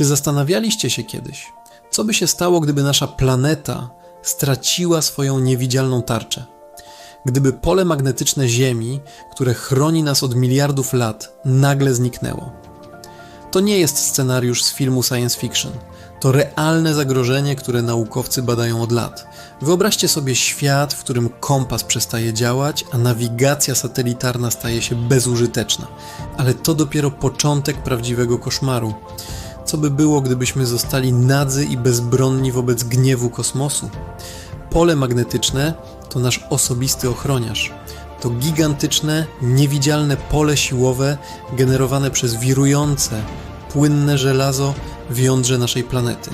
Czy zastanawialiście się kiedyś, co by się stało, gdyby nasza planeta straciła swoją niewidzialną tarczę? Gdyby pole magnetyczne Ziemi, które chroni nas od miliardów lat, nagle zniknęło? To nie jest scenariusz z filmu science fiction. To realne zagrożenie, które naukowcy badają od lat. Wyobraźcie sobie świat, w którym kompas przestaje działać, a nawigacja satelitarna staje się bezużyteczna. Ale to dopiero początek prawdziwego koszmaru. Co by było, gdybyśmy zostali nadzy i bezbronni wobec gniewu kosmosu? Pole magnetyczne to nasz osobisty ochroniarz. To gigantyczne, niewidzialne pole siłowe generowane przez wirujące, płynne żelazo w jądrze naszej planety.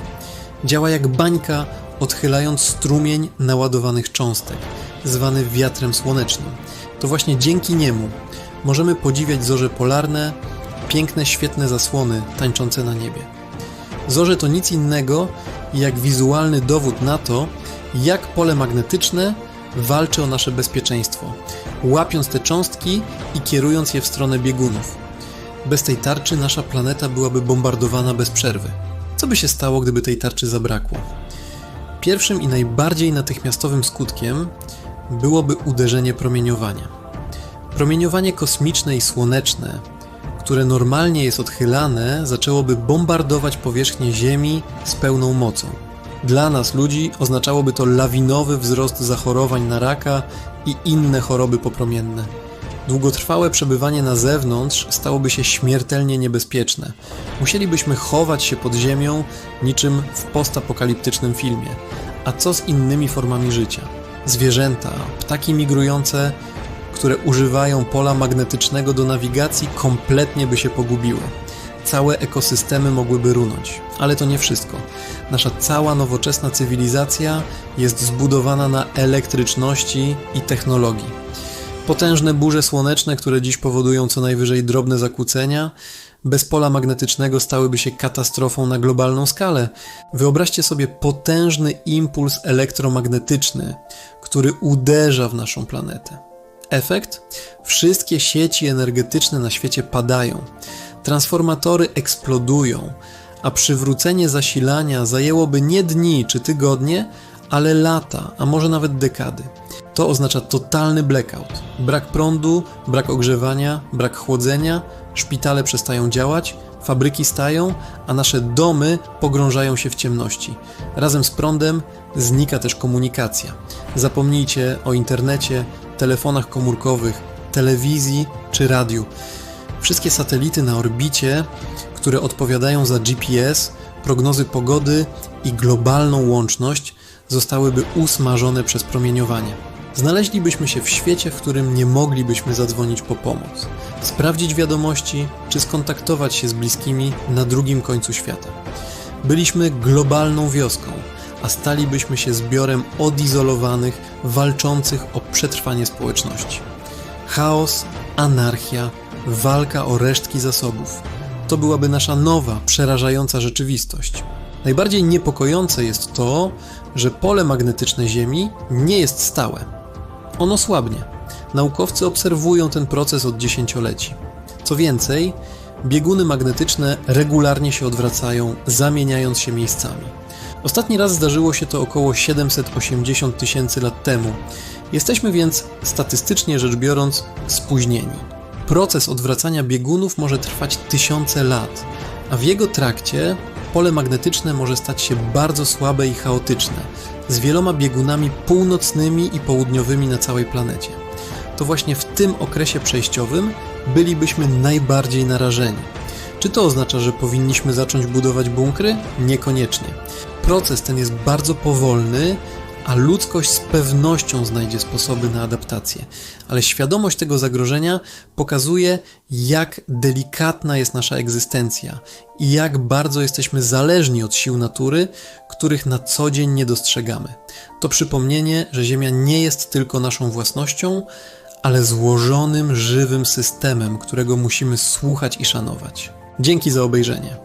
Działa jak bańka, odchylając strumień naładowanych cząstek, zwany wiatrem słonecznym. To właśnie dzięki niemu możemy podziwiać zorze polarne, piękne, świetne zasłony tańczące na niebie. Zorze to nic innego jak wizualny dowód na to, jak pole magnetyczne walczy o nasze bezpieczeństwo, łapiąc te cząstki i kierując je w stronę biegunów. Bez tej tarczy nasza planeta byłaby bombardowana bez przerwy. Co by się stało, gdyby tej tarczy zabrakło? Pierwszym i najbardziej natychmiastowym skutkiem byłoby uderzenie promieniowania. Promieniowanie kosmiczne i słoneczne, które normalnie jest odchylane, zaczęłoby bombardować powierzchnię Ziemi z pełną mocą. Dla nas, ludzi, oznaczałoby to lawinowy wzrost zachorowań na raka i inne choroby popromienne. Długotrwałe przebywanie na zewnątrz stałoby się śmiertelnie niebezpieczne. Musielibyśmy chować się pod ziemią, niczym w postapokaliptycznym filmie. A co z innymi formami życia? Zwierzęta, ptaki migrujące, które używają pola magnetycznego do nawigacji, kompletnie by się pogubiły. Całe ekosystemy mogłyby runąć. Ale to nie wszystko. Nasza cała nowoczesna cywilizacja jest zbudowana na elektryczności i technologii. Potężne burze słoneczne, które dziś powodują co najwyżej drobne zakłócenia, bez pola magnetycznego stałyby się katastrofą na globalną skalę. Wyobraźcie sobie potężny impuls elektromagnetyczny, który uderza w naszą planetę. Efekt? Wszystkie sieci energetyczne na świecie padają, transformatory eksplodują, a przywrócenie zasilania zajęłoby nie dni czy tygodnie, ale lata, a może nawet dekady. To oznacza totalny blackout. Brak prądu, brak ogrzewania, brak chłodzenia, szpitale przestają działać, fabryki stają, a nasze domy pogrążają się w ciemności. Razem z prądem znika też komunikacja. Zapomnijcie o internecie, telefonach komórkowych, telewizji czy radiu. Wszystkie satelity na orbicie, które odpowiadają za GPS, prognozy pogody i globalną łączność, zostałyby usmażone przez promieniowanie. Znaleźlibyśmy się w świecie, w którym nie moglibyśmy zadzwonić po pomoc, sprawdzić wiadomości czy skontaktować się z bliskimi na drugim końcu świata. Byliśmy globalną wioską, a stalibyśmy się zbiorem odizolowanych, walczących o przetrwanie społeczności. Chaos, anarchia, walka o resztki zasobów to byłaby nasza nowa, przerażająca rzeczywistość. Najbardziej niepokojące jest to, że pole magnetyczne Ziemi nie jest stałe. Ono słabnie. Naukowcy obserwują ten proces od dziesięcioleci. Co więcej, bieguny magnetyczne regularnie się odwracają, zamieniając się miejscami. Ostatni raz zdarzyło się to około 780 tysięcy lat temu. Jesteśmy więc, statystycznie rzecz biorąc, spóźnieni. Proces odwracania biegunów może trwać tysiące lat, a w jego trakcie pole magnetyczne może stać się bardzo słabe i chaotyczne, z wieloma biegunami północnymi i południowymi na całej planecie. To właśnie w tym okresie przejściowym bylibyśmy najbardziej narażeni. Czy to oznacza, że powinniśmy zacząć budować bunkry? Niekoniecznie. Proces ten jest bardzo powolny, a ludzkość z pewnością znajdzie sposoby na adaptację. Ale świadomość tego zagrożenia pokazuje, jak delikatna jest nasza egzystencja i jak bardzo jesteśmy zależni od sił natury, których na co dzień nie dostrzegamy. To przypomnienie, że Ziemia nie jest tylko naszą własnością, ale złożonym, żywym systemem, którego musimy słuchać i szanować. Dzięki za obejrzenie.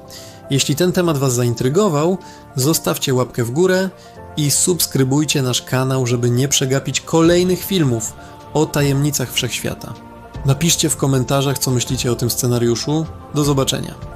Jeśli ten temat Was zaintrygował, zostawcie łapkę w górę i subskrybujcie nasz kanał, żeby nie przegapić kolejnych filmów o tajemnicach wszechświata. Napiszcie w komentarzach, co myślicie o tym scenariuszu. Do zobaczenia.